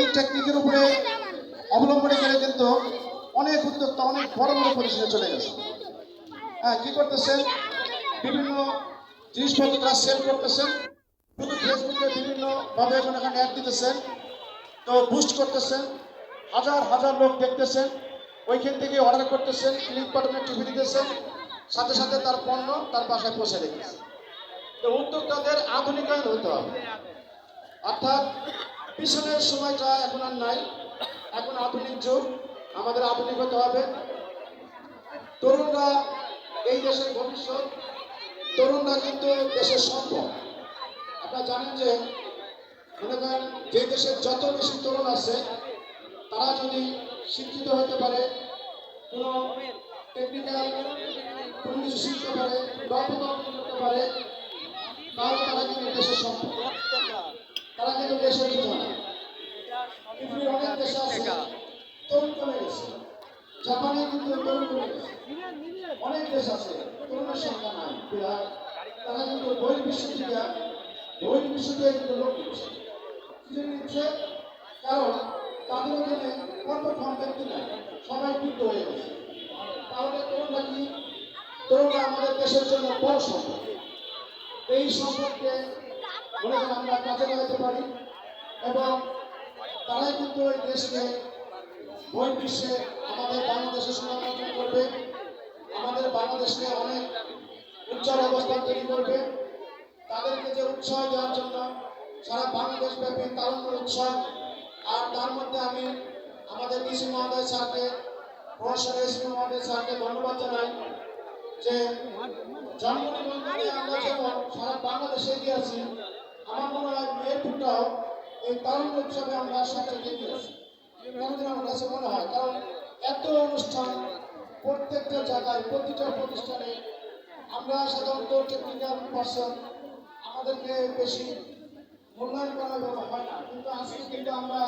এই টেকনিকের উপরে অবলম্বনে করে কিন্তু অনেক উদ্যোক্তা, অনেক বড় বড় পজিশনে চলে গেছে। হ্যাঁ কি করতেছেন বিভিন্ন জিনিসপত্র তারা সেল করতেছেন শুধু ফেসবুকে বিভিন্ন ভাবে এখন এখানে অ্যাড দিতেছেন তো বুস্ট করতেছেন হাজার হাজার লোক দেখতেছেন ওইখান থেকে অর্ডার করতেছেন ক্লিক বাটনে টিভি দিতেছেন সাথে সাথে তার পণ্য তার বাসায় পৌঁছে দিতেছে। তো উদ্যোক্তাদের আধুনিকায়ন হতে হবে। অর্থাৎ পিছনের সময়টা এখন আর নাই। এখন আধুনিক যুগ, আমাদের আধুনিক হতে হবে। তরুণরা এই দেশের ভবিষ্যৎ, তরুণরা কিন্তু দেশের সম্পদ আপনারা জানেন যে, মনে করেন যে দেশের যত বেশি তরুণ আছে, তারা যদি শিক্ষিত হতে পারে, কোনো টেকনিক্যাল কোনো কিছু শিখতে পারে দক্ষতা করতে পারে, তাহলে তারা কিন্তু দেশের সম্পদ তারা কিন্তু কিছু না পৃথিবীর অনেক দেশ আছে তরুণ কমে গেছে। জাপানে কিন্তু তরুণ কমে গেছে। অনেক দেশ আছে তরুণের সংখ্যা নাই বিরাট। তারা কিন্তু বহির্বিশ্ব থেকে বহির্বিশ্ব থেকে কিন্তু লোক নিচ্ছে কি জন্য নিচ্ছে কারণ তাদের ওখানে কর্মক্ষম ব্যক্তি নাই সবাই যুদ্ধ হয়ে গেছে। তাহলে তরুণরা কি? তরুণরা আমাদের দেশের জন্য বড় সম্পদ। এই সম্পদকে মনে আমরা কাজে লাগাতে পারি। এবং তারাই কিন্তু এই দেশকে বহির্বিশ্বে আমাদের বাংলাদেশের সুনাম অর্জন করবে। আমাদের বাংলাদেশকে অনেক উজ্জ্বল অবস্থান তৈরি করবে। তাদেরকে যে উৎসাহ দেওয়ার জন্য সারা বাংলাদেশ ব্যাপী তারুণ্য উৎসব, আর তার মধ্যে আমি আমাদের ডিসি মহোদয় স্যারকে, প্রফেসর এসপি মহোদয় স্যারকে ধন্যবাদ জানাই যে জন্মনিবন্ধনে আমরা যেমন সারা বাংলাদেশে এগিয়ে আছি আমার মনে হয় মেয়েরপুরটাও এই তারুণ্য উৎসবে আমরা সবচেয়ে এগিয়ে আছি কেন যেন আমার কাছে মনে হয় কারণ এত অনুষ্ঠান প্রত্যেকটা জায়গায় প্রতিটা প্রতিষ্ঠানে আমরা সাধারণত টেকনিক্যাল পার্সন আমাদেরকে বেশি মূল্যায়ন করা হয় না। কিন্তু আজকে কিন্তু আমরা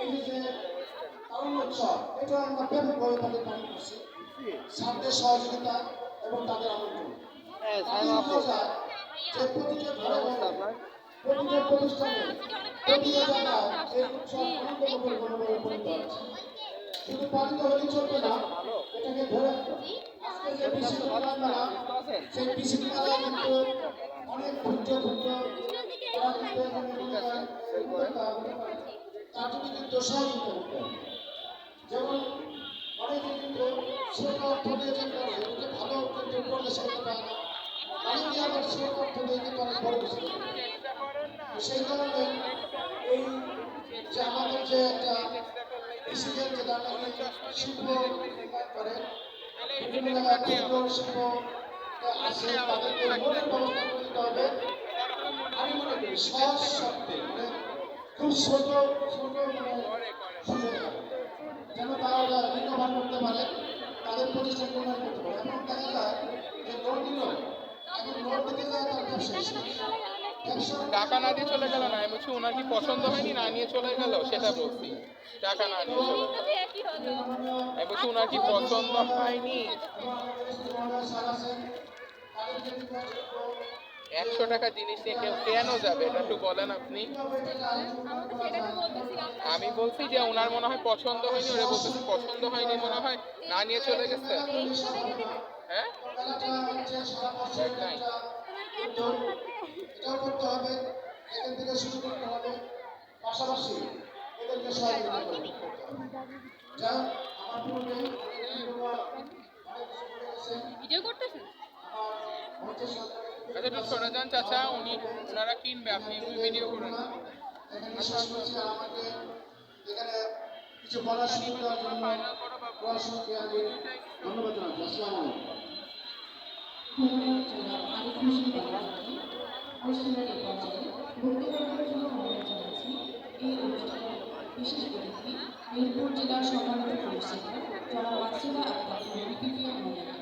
এই যে তারুণ্য উৎসব এটা আমরা ব্যাপকভাবে তাদের পালন করছি। ছাত্রদের সহযোগিতা এবং তাদের আমন্ত্রণ বোঝা যায় যে প্রতিটা ঘরে ঘরে প্রতিটা প্রতিষ্ঠানে প্রতিটা জায়গায় এই উৎসব আনন্দমুখর মনোভাবে পরিণত হচ্ছে। শুধু পালিত হলে চলবে না, এটাকে ধরে আজকে যে বিশিষ্ট মেলা সেই বিশিষ্ট মেলায় কিন্তু অনেক ক্ষুদ্র ক্ষুদ্র তারা কিন্তু এখানে উদ্যোক্তা হতে পারে। তার জন্য কিন্তু সহযোগিতা করতে হবে। যেমন অনেকে কিন্তু ছোট অর্থ দিয়ে যে করে এটা ভালো কিন্তু পরিবেশ করতে পারে না অনেকে আবার ছোট অর্থ দিয়ে কিন্তু অনেক বড় কিছু সেই কারণে এই যে আমাদের যে একটা কৃষিদের যেটা নাকি শিল্প করে, বিভিন্ন জায়গায় ক্ষুদ্র শিল্প আছে, তাদেরকে মনের ব্যবস্থা করে দিতে হবে। আমি মনে করি সহজ শব্দে মানে খুব ছোট ছোট মানে যেন তারা রিকভার করতে পারে, তাদের প্রতিষ্ঠান উন্নয়ন করতে পারে। এবং দেখা যায় যে লোন দিল এখন লোন দিতে যায় তার ব্যবসা টাকা না দিয়ে চলে গেল না আমি বলছি ওনার কি পছন্দ হয়নি? না নিয়ে চলে গেল? সেটা বলছি। টাকা না নিয়ে চলে আমি বলছি ওনার কি পছন্দ হয়নি? একশো টাকা জিনিস নিয়ে কেউ কেন যাবে? এটা একটু বলেন আপনি। আমি বলছি যে ওনার মনে হয় পছন্দ হয়নি? ওরা বলতেছে পছন্দ হয়নি মনে হয় না নিয়ে চলে গেছে। হ্যাঁ। এটাও করতে হবে এখান থেকে শুরু করতে হবে। পাশাপাশি এদেরকে সহযোগিতা করতে হবে। যা আমার পূর্বে ভিডিও করতেছেন? আচ্ছা একটু সরে যান চাচা উনি ওনারা কিনবে আপনি ভিডিও করেন। আমাকে এখানে কিছু বলার সুযোগ দেওয়ার জন্য পড়াশোনাকে আমি ধন্যবাদ জানাচ্ছি। আসসালামু আলাইকুম। এই পর্যায়ে বক্তব্য জন্য অনুরোধ জানাচ্ছি। এই অনুষ্ঠানের বিশেষ অতিথি মিরপুর জেলার সম্মানিত সুপার জনাব মাসুদা আক্তার বিপিকে আমাদের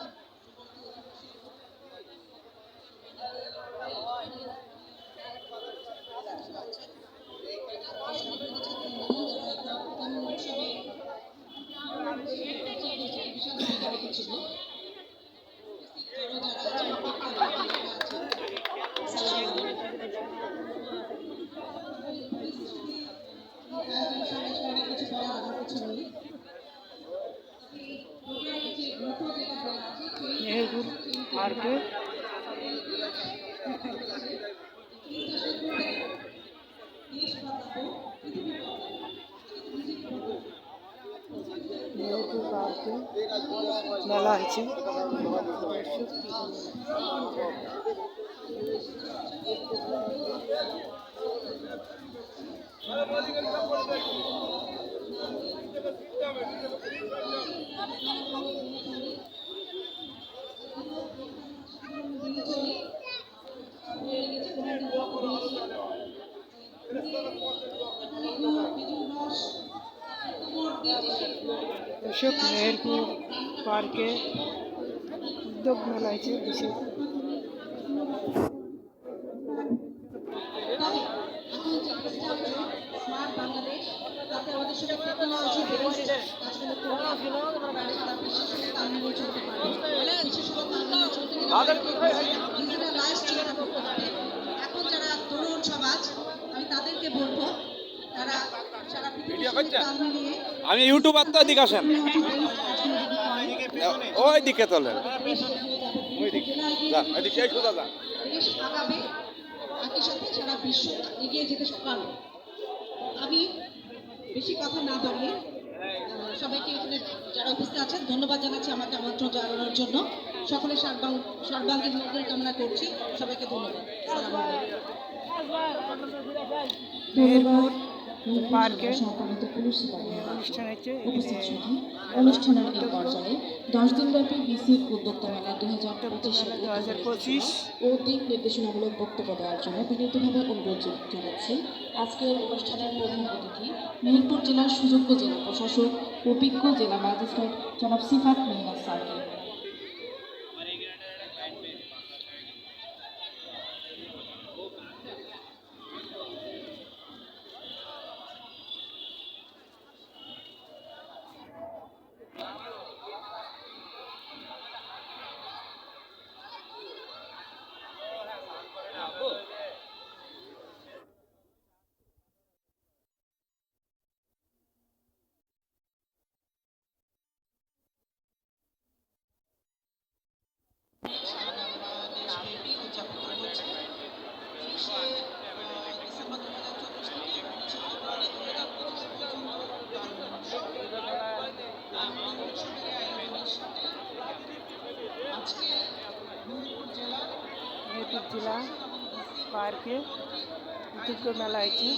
মেহেরপুর পার্কে মেহেরপুর পার্কে মেলা হয়েছে দর্শক মেহেরপুর পার্কে উদ্যোগ মেলা হয়েছে বিশেষ স্মার্ট বাংলাদেশ তাতে আমাদের সাথে টেকনোলজি বেড়েছে আসলে তারা বিশেষ করে তামিল চলতে পারে বিশেষ করে তামিল গেলে নিজেরা লাইফ চিন্তা করতে হবে এখন যারা তরুণ সমাজ আমি তাদেরকে বলব তারা আমি ইউটিউবার তো এদিকে আসেন। ওই দিকে তোলেন যা এদিকে সোজা যা। একই সাথে সারা বিশ্ব এগিয়ে যেতে পারবে আমি বেশি কথা না বাড়িয়ে সবাইকে এখানে যারা উপস্থিত আছেন ধন্যবাদ জানাচ্ছি আমাকে আমন্ত্রণ জানানোর জন্য। সকলে সর্বাঙ্গ সর্বাঙ্গীন মঙ্গল কামনা করছি। সবাইকে ধন্যবাদ। আসসালামু আলাইকুম। মেহেরপুর পার্কে সম্মানিত পুলিশ সিপাহী অনুষ্ঠান হচ্ছে উপস্থিত এখানে সুধী অনুষ্ঠানের এই পর্যায়ে দশ দিনব্যাপী বিসি উদ্যোক্তা মেলা দুই হাজার পঁচিশে দু হাজার পঁচিশ। ও দিক নির্দেশনামূলক বক্তব্য দেওয়ার জন্য বিনীতভাবে অনুরোধ জানাচ্ছি। আজকের অনুষ্ঠানের প্রধান অতিথি মেহেরপুর জেলার সুযোগ্য জেলা প্রশাসক অভিজ্ঞ জেলা ম্যাজিস্ট্রেট জনাব সিফাত মেহনাজ স্যারকে দেশব্যাপী উদযাপিত হচ্ছে বিশে ডিসেম্বর দু হাজার চব্বিশ থেকে উনিশে ফেব্রুয়ারি দু হাজার পঁচিশ পর্যন্ত আজকে মেহেরপুর জেলার মেহেরপুর জেলা পার্কে উদ্যোগ মেলা হয়েছে এই